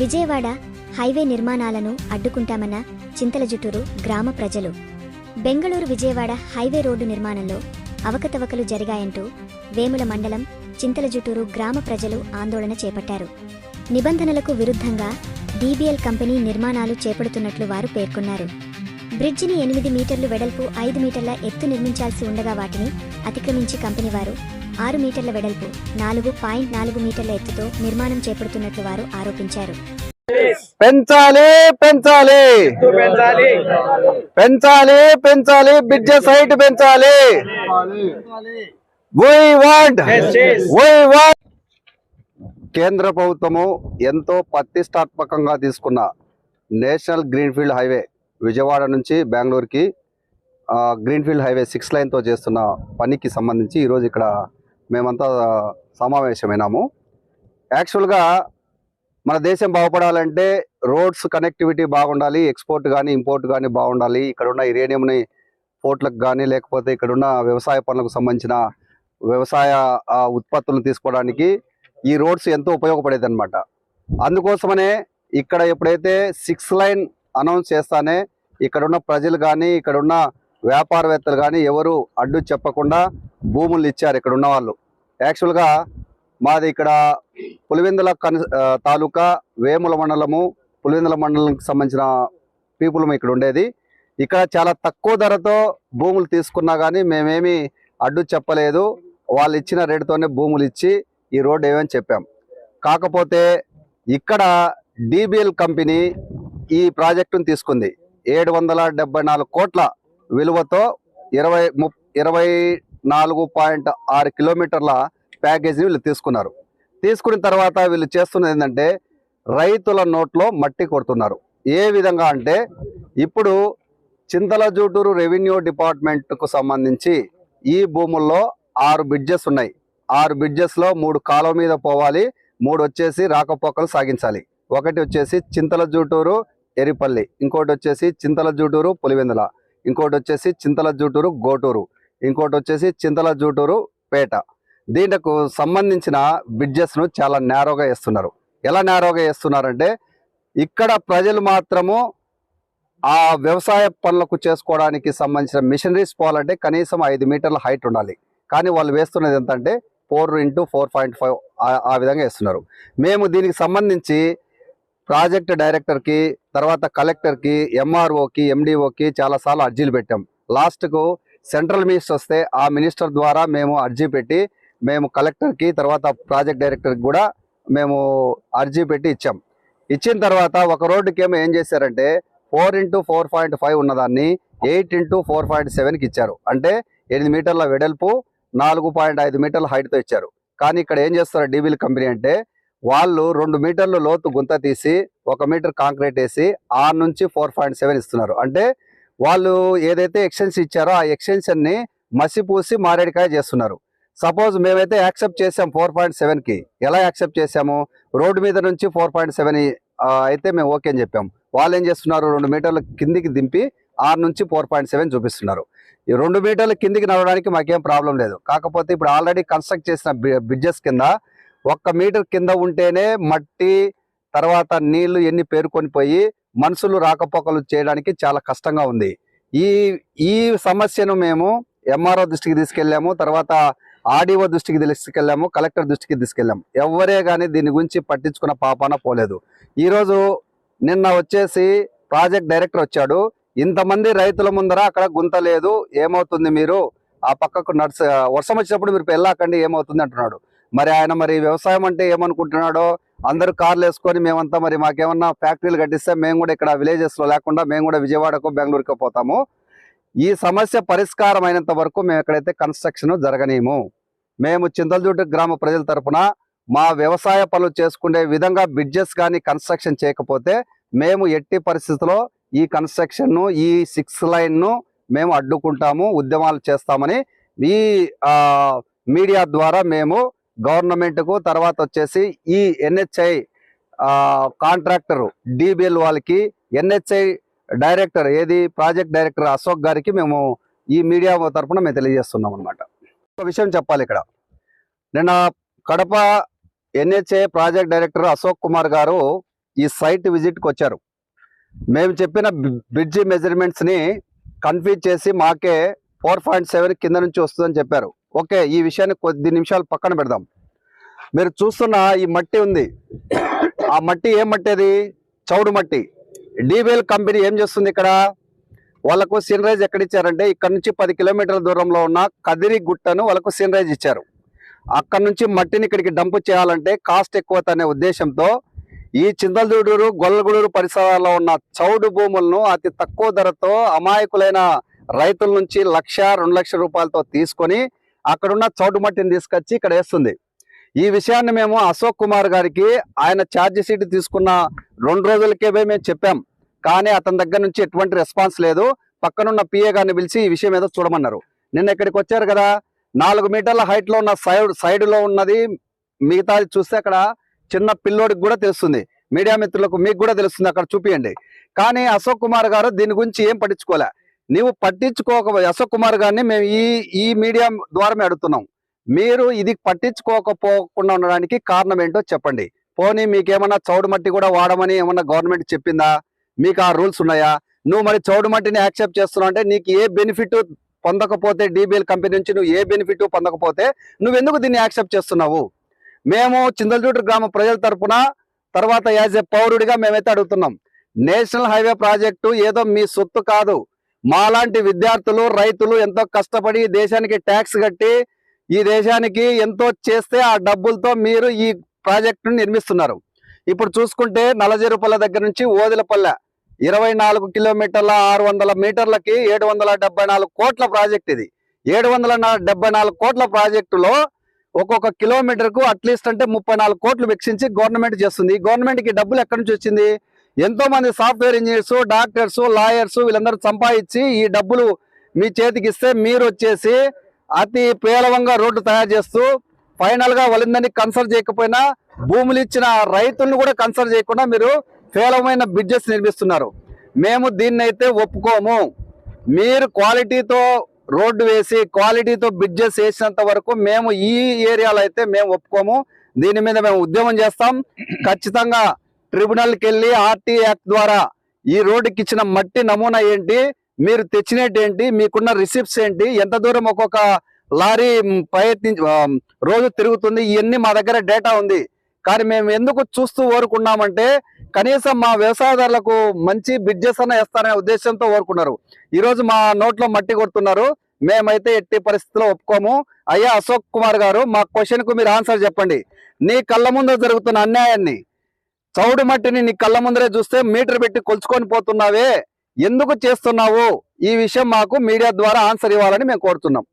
Vijayawada highway నిర్మాణాలను అడ్డుకుంటామన్న చింతల జుట్టూరు గ్రామ ప్రజలు. బెంగళూరు విజయవాడ హైవే రోడ్డు నిర్మాణంలో అవకతవకలు జరిగాయంటూ వేముల మండలం చింతల జుట్టూరు గ్రామ ప్రజలు ఆందోళన చేపట్టారు. నిబంధనలకు విరుద్ధంగా డీబీఎల్ కంపెనీ నిర్మాణాలు చేపడుతున్నట్లు వారు పేర్కొన్నారు. బ్రిడ్జిని ఎనిమిది మీటర్లు వెడల్పు ఐదు మీటర్ల ఎత్తు నిర్మించాల్సి ఉండగా వాటిని అతిక్రమించి కంపెనీ వారు ఆరు మీటర్ల వెడల్పు నాలుగు పాయింట్ నాలుగు మీటర్ల ఎత్తుతో నిర్మాణం చేపడుతున్నట్లు వారు ఆరోపించారు. పెంచాలి పెంచాలి. పెంచాలి. పెంచాలి పెంచాలి బిడ్జెస్ హైట్ పెంచాలి. కేంద్ర ప్రభుత్వము ఎంతో ప్రతిష్టాత్మకంగా తీసుకున్న నేషనల్ గ్రీన్ఫీల్డ్ హైవే విజయవాడ నుంచి బెంగళూరుకి ఆ, గ్రీన్ఫీల్డ్ హైవే సిక్స్ లైన్తో చేస్తున్న పనికి సంబంధించి ఈరోజు ఇక్కడ మేమంతా సమావేశమైనాము. యాక్చువల్గా మన దేశం బాగుపడాలంటే రోడ్స్ కనెక్టివిటీ బాగుండాలి ఎక్స్పోర్ట్ కానీ ఇంపోర్ట్ కానీ బాగుండాలి. ఇక్కడ ఉన్న యురేనియంని పోర్ట్లకు కానీ లేకపోతే ఇక్కడున్న వ్యవసాయ పనులకు సంబంధించిన వ్యవసాయ ఉత్పత్తులను తీసుకోవడానికి ఈ రోడ్స్ ఎంతో ఉపయోగపడేది అనమాట అందుకోసమనే ఇక్కడ ఎప్పుడైతే సిక్స్ లైన్ అనౌన్స్ చేస్తానే ఇక్కడున్న ప్రజలు కానీ ఇక్కడున్న వ్యాపారవేత్తలు కానీ ఎవరు అడ్డు చెప్పకుండా భూములు ఇచ్చారు ఇక్కడ ఉన్న వాళ్ళు. యాక్చువల్గా మాది ఇక్కడ పులివెందుల కన్ తాలూకా వేముల మండలము పులివెందుల మండలంకి సంబంధించిన పీపుల్ ఇక్కడ ఉండేది. ఇక్కడ చాలా తక్కువ ధరతో భూములు తీసుకున్నా కానీ మేమేమి అడ్డు చెప్పలేదు. వాళ్ళు ఇచ్చిన రేటుతోనే భూములు ఇచ్చి ఈ రోడ్డు ఏమని చెప్పాం. కాకపోతే ఇక్కడ డిబిఎల్ కంపెనీ ఈ ప్రాజెక్టును తీసుకుంది. ఏడు వందల డెబ్బై నాలుగు కోట్ల విలువతో ఇరవై ము ఇరవై నాలుగు పాయింట్ ఆరు కిలోమీటర్ల ప్యాకేజీని వీళ్ళు తీసుకున్నారు. తీసుకున్న తర్వాత వీళ్ళు చేస్తున్నది ఏంటంటే రైతుల నోట్లో మట్టి కొడుతున్నారు. ఏ విధంగా అంటే ఇప్పుడు చింతల జూటూరు రెవెన్యూ డిపార్ట్మెంట్కు సంబంధించి ఈ భూముల్లో ఆరు బ్రిడ్జెస్ ఉన్నాయి. ఆరు బ్రిడ్జెస్లో మూడు కాలువ మీద పోవాలి మూడు వచ్చేసి రాకపోకలు సాగించాలి. ఒకటి వచ్చేసి చింతల జూటూరు ఎరిపల్లి ఇంకోటి వచ్చేసి చింతల జూటూరు పులివెందుల ఇంకోటి వచ్చేసి చింతల జూటూరు గోటూరు ఇంకోటి వచ్చేసి చింతల జూటూరు పేట. దీనికి సంబంధించిన బిడ్జెస్ను చాలా నేరోగా వేస్తున్నారు. ఎలా నేరోగా వేస్తున్నారంటే ఇక్కడ ప్రజలు మాత్రము ఆ వ్యవసాయ పనులకు చేసుకోవడానికి సంబంధించిన మిషనరీస్ పోవాలంటే కనీసం ఐదు మీటర్ల హైట్ ఉండాలి. కానీ వాళ్ళు వేస్తున్నది ఎంత అంటే four into four point five ఆ విధంగా వేస్తున్నారు. మేము దీనికి సంబంధించి ప్రాజెక్ట్ డైరెక్టర్కి తర్వాత కలెక్టర్కి ఎంఆర్ఓకి ఎండిఓకి చాలాసార్లు అర్జీలు పెట్టాం. లాస్ట్కు సెంట్రల్ మినిస్టర్ వస్తే ఆ మినిస్టర్ ద్వారా మేము అర్జీ పెట్టి మేము కలెక్టర్కి తర్వాత ప్రాజెక్ట్ డైరెక్టర్కి కూడా మేము అర్జీ పెట్టి ఇచ్చాం. ఇచ్చిన తర్వాత ఒక రోడ్డుకి ఏమో ఏం చేశారంటే four into four point five ఉన్నదాన్ని ఎయిట్ ఇంటూ ఫోర్ పాయింట్ సెవెన్కి ఇచ్చారు. అంటే ఎనిమిది మీటర్ల వెడల్పు నాలుగు పాయింట్ ఐదు మీటర్ల హైట్తో ఇచ్చారు. కానీ ఇక్కడ ఏం చేస్తారు డీబీల్ కంపెనీ అంటే వాళ్ళు రెండు మీటర్లు లోతు గుంత తీసి ఒక మీటర్ కాంక్రీట్ వేసి ఆరు నుంచి ఫోర్ పాయింట్ సెవెన్ ఇస్తున్నారు. అంటే వాళ్ళు ఏదైతే ఎక్స్టెన్షన్ ఇచ్చారో ఆ ఎక్స్టెన్షన్ని మసిపూసి మారేడికాయ చేస్తున్నారు. సపోజ్ మేమైతే యాక్సెప్ట్ చేసాం ఫోర్ పాయింట్ సెవెన్కి ఎలా యాక్సెప్ట్ చేసాము? రోడ్డు మీద నుంచి ఫోర్ పాయింట్ సెవెన్ అయితే మేము ఓకే అని చెప్పాం. వాళ్ళు ఏం చేస్తున్నారు? రెండు మీటర్ల కిందికి దింపి ఆరు నుంచి ఫోర్ పాయింట్ సెవెన్ చూపిస్తున్నారు. ఈ రెండు మీటర్ల కిందికి నడవడానికి మాకేం ప్రాబ్లం లేదు. కాకపోతే ఇప్పుడు ఆల్రెడీ కన్స్ట్రక్ట్ చేసిన బ్రిడ్జెస్ కింద ఒక్క మీటర్ కింద ఉంటేనే మట్టి తర్వాత నీళ్ళు ఎన్ని పేరుకొని పోయి మనుషులు రాకపోకలు చేయడానికి చాలా కష్టంగా ఉంది. ఈ ఈ సమస్యను మేము ఎంఆర్ఓ దృష్టికి తీసుకెళ్ళాము తర్వాత ఆర్డీఓ దృష్టికి తీసుకెళ్ళాము కలెక్టర్ దృష్టికి తీసుకెళ్ళాము. ఎవరే కానీ దీని గురించి పట్టించుకున్న పాపాన పోలేదు. ఈరోజు నిన్న వచ్చేసి ప్రాజెక్ట్ డైరెక్టర్ వచ్చాడు. ఇంతమంది రైతుల ముందర అక్కడ గుంత లేదు ఏమవుతుంది మీరు? ఆ పక్కకు నడుచ వర్షం వచ్చినప్పుడు మీరు పెళ్ళాకండి ఏమవుతుంది అంటున్నాడు. మరి ఆయన మరి వ్యవసాయం అంటే ఏమనుకుంటున్నాడో? అందరూ కార్లు వేసుకొని మేమంతా మరి మాకేమన్నా ఫ్యాక్టరీలు కట్టిస్తే మేము కూడా ఇక్కడ విలేజెస్లో లేకుండా మేము కూడా విజయవాడకు బెంగళూరుకు పోతాము. ఈ సమస్య పరిష్కారం అయినంత వరకు మేము ఎక్కడైతే కన్స్ట్రక్షన్ జరగనేము మేము చింతలజూటు గ్రామ ప్రజల తరపున మా వ్యవసాయ పనులు చేసుకునే విధంగా బ్రిడ్జెస్ కానీ కన్స్ట్రక్షన్ చేయకపోతే మేము ఎట్టి పరిస్థితుల్లో ఈ కన్స్ట్రక్షన్ను ఈ సిక్స్ లైన్ను మేము అడ్డుకుంటాము ఉద్యమాలు చేస్తామని ఈ మీడియా ద్వారా మేము గవర్నమెంట్కు తర్వాత వచ్చేసి ఈ ఎన్హెచ్ఐ కాంట్రాక్టర్ డీబీఎల్ వాళ్ళకి ఎన్హెచ్ఐ డైరెక్టర్ ఏది ప్రాజెక్ట్ డైరెక్టర్ అశోక్ గారికి మేము ఈ మీడియా తరపున మేము తెలియజేస్తున్నాం అనమాట ఒక విషయం చెప్పాలి ఇక్కడ. నిన్న Kadapa NHA project director Ashok Kumar గారు ఈ సైట్ విజిట్కి వచ్చారు. మేము చెప్పిన బ్రిడ్జి మెజర్మెంట్స్ని కన్ఫ్యూజ్ చేసి మాకే ఫోర్ పాయింట్ సెవెన్ కింద నుంచి వస్తుందని చెప్పారు. ఓకే ఈ విషయాన్ని కొద్ది నిమిషాలు పక్కన పెడదాం. మీరు చూస్తున్న ఈ మట్టి ఉంది. ఆ మట్టి ఏం మట్టి అది? చౌడు మట్టి. డీవేల్ కంపెనీ ఏం చేస్తుంది ఇక్కడ? వాళ్ళకు సీనరైజ్ ఎక్కడ ఇచ్చారంటే ఇక్కడ నుంచి పది కిలోమీటర్ల దూరంలో ఉన్న కదిరి గుట్టను వాళ్ళకు సీనరైజ్ ఇచ్చారు. అక్కడ నుంచి మట్టిని ఇక్కడికి డంప్ చేయాలంటే కాస్ట్ ఎక్కువ అనే ఉద్దేశంతో ఈ చింతలదూడూరు గొల్లగూడూరు పరిసరాల్లో ఉన్న చౌడు భూములను అతి తక్కువ ధరతో అమాయకులైన రైతుల నుంచి లక్ష రెండు లక్షల రూపాయలతో తీసుకొని అక్కడున్న చౌడు మట్టిని తీసుకొచ్చి ఇక్కడ వేస్తుంది. ఈ విషయాన్ని మేము అశోక్ కుమార్ గారికి ఆయన ఛార్జ్ షీట్ తీసుకున్న రెండు రోజులకే మేము చెప్పాం. కానీ అతని దగ్గర నుంచి ఎటువంటి రెస్పాన్స్ లేదు. పక్కనున్న పిఏ గారిని పిలిచి ఈ విషయం ఏదో చూడమన్నారు. నిన్న ఇక్కడికి వచ్చారు కదా నాలుగు మీటర్ల హైట్లో ఉన్న సైడ్ సైడ్లో ఉన్నది మిగతాది చూస్తే అక్కడ చిన్న పిల్లోడికి కూడా తెలుస్తుంది. మీడియా మిత్రులకు మీకు కూడా తెలుస్తుంది అక్కడ చూపియండి. కానీ అశోక్ కుమార్ గారు దీని గురించి ఏం పట్టించుకోలే. నీవు పట్టించుకోక అశోక్ కుమార్ గారిని మేము ఈ ఈ మీడియా ద్వారా మేము అడుగుతున్నాం. మీరు ఇది పట్టించుకోకపోకుండా ఉండడానికి కారణం ఏంటో చెప్పండి. పోనీ మీకేమన్నా చౌడు మట్టి కూడా వాడమని ఏమన్నా గవర్నమెంట్ చెప్పిందా? మీకు ఆ రూల్స్ ఉన్నాయా? నువ్వు మరి చౌడు మట్టిని యాక్సెప్ట్ చేస్తున్నావు అంటే నీకు ఏ బెనిఫిట్ పొందకపోతే డీబీఎల్ కంపెనీ నుంచి నువ్వు ఏ బెనిఫిట్ పొందకపోతే నువ్వు ఎందుకు దీన్ని యాక్సెప్ట్ చేస్తున్నావు? మేము చింతలచూటు గ్రామ ప్రజల తరఫున తర్వాత యాజ్ ఎ పౌరుడిగా మేమైతే అడుగుతున్నాం. నేషనల్ హైవే ప్రాజెక్టు ఏదో మీ సొత్తు కాదు. మాలాంటి విద్యార్థులు రైతులు ఎంతో కష్టపడి దేశానికి ట్యాక్స్ కట్టి ఈ దేశానికి ఎంతో చేస్తే ఆ డబ్బులతో మీరు ఈ ప్రాజెక్టును నిర్మిస్తున్నారు. ఇప్పుడు చూసుకుంటే నలజరుపల్లె దగ్గర నుంచి ఓదిలపల్లె ఇరవై నాలుగు కిలోమీటర్ల ఆరు వందల మీటర్లకి ఏడు వందల డెబ్బై నాలుగు కోట్ల ప్రాజెక్ట్ ఇది. ఏడు వందల డెబ్బై నాలుగు కోట్ల ప్రాజెక్టులో ఒక్కొక్క కిలోమీటర్కు అట్లీస్ట్ అంటే ముప్పై నాలుగు కోట్లు వెచ్చించి గవర్నమెంట్ చేస్తుంది. ఈ డబ్బులు ఎక్కడి నుంచి వచ్చింది? ఎంతో మంది సాఫ్ట్వేర్ ఇంజనీర్స్ డాక్టర్స్ లాయర్స్ వీళ్ళందరూ సంపాదించి ఈ డబ్బులు మీ చేతికి ఇస్తే మీరు వచ్చేసి అతి పేలవంగా రోడ్డు తయారు చేస్తూ ఫైనల్గా వాళ్ళందరినీ కన్సల్ట్ చేయకపోయినా భూములు ఇచ్చిన రైతులను కూడా కన్సల్ట్ చేయకుండా మీరు పేలవమైన బ్రిడ్జెస్ నిర్మిస్తున్నారు. మేము దీన్ని అయితే ఒప్పుకోము. మీరు క్వాలిటీతో రోడ్డు వేసి క్వాలిటీతో బ్రిడ్జెస్ వేసినంత వరకు మేము ఈ ఏరియాలో అయితే మేము ఒప్పుకోము. దీని మీద మేము ఉద్యమం చేస్తాం. ఖచ్చితంగా ట్రిబ్యునల్కి వెళ్ళి ఆర్టీ యాక్ట్ ద్వారా ఈ రోడ్డుకి ఇచ్చిన మట్టి నమూనా ఏంటి మీరు తెచ్చినట్టు ఏంటి మీకున్న రిసిప్ట్స్ ఏంటి ఎంత దూరం ఒక్కొక్క లారీ ప్రయత్ని ప్రయత్నించి రోజు తిరుగుతుంది ఇవన్నీ మా దగ్గర డేటా ఉంది. కానీ మేము ఎందుకు చూస్తూ ఓరుకున్నామంటే కనీసం మా వ్యవసాయదారులకు మంచి బిడ్జెస్ అన్న వేస్తారనే ఉద్దేశంతో ఓరుకున్నారు ఈరోజు మా నోట్లో మట్టి కొడుతున్నారు. మేమైతే ఎట్టి పరిస్థితిలో ఒప్పుకోము. అయ్యా అశోక్ కుమార్ గారు మా క్వశ్చన్కు మీరు ఆన్సర్ చెప్పండి. నీ కళ్ళ ముందు జరుగుతున్న అన్యాయాన్ని చౌడు మట్టిని నీ కళ్ళ ముందరే చూస్తే మీటర్ పెట్టి కొలుచుకొని పోతున్నావే. ఎందుకు చేస్తున్నావు? ఈ విషయం మాకు మీడియా ద్వారా ఆన్సర్ ఇవ్వాలని మేము కోరుతున్నాం.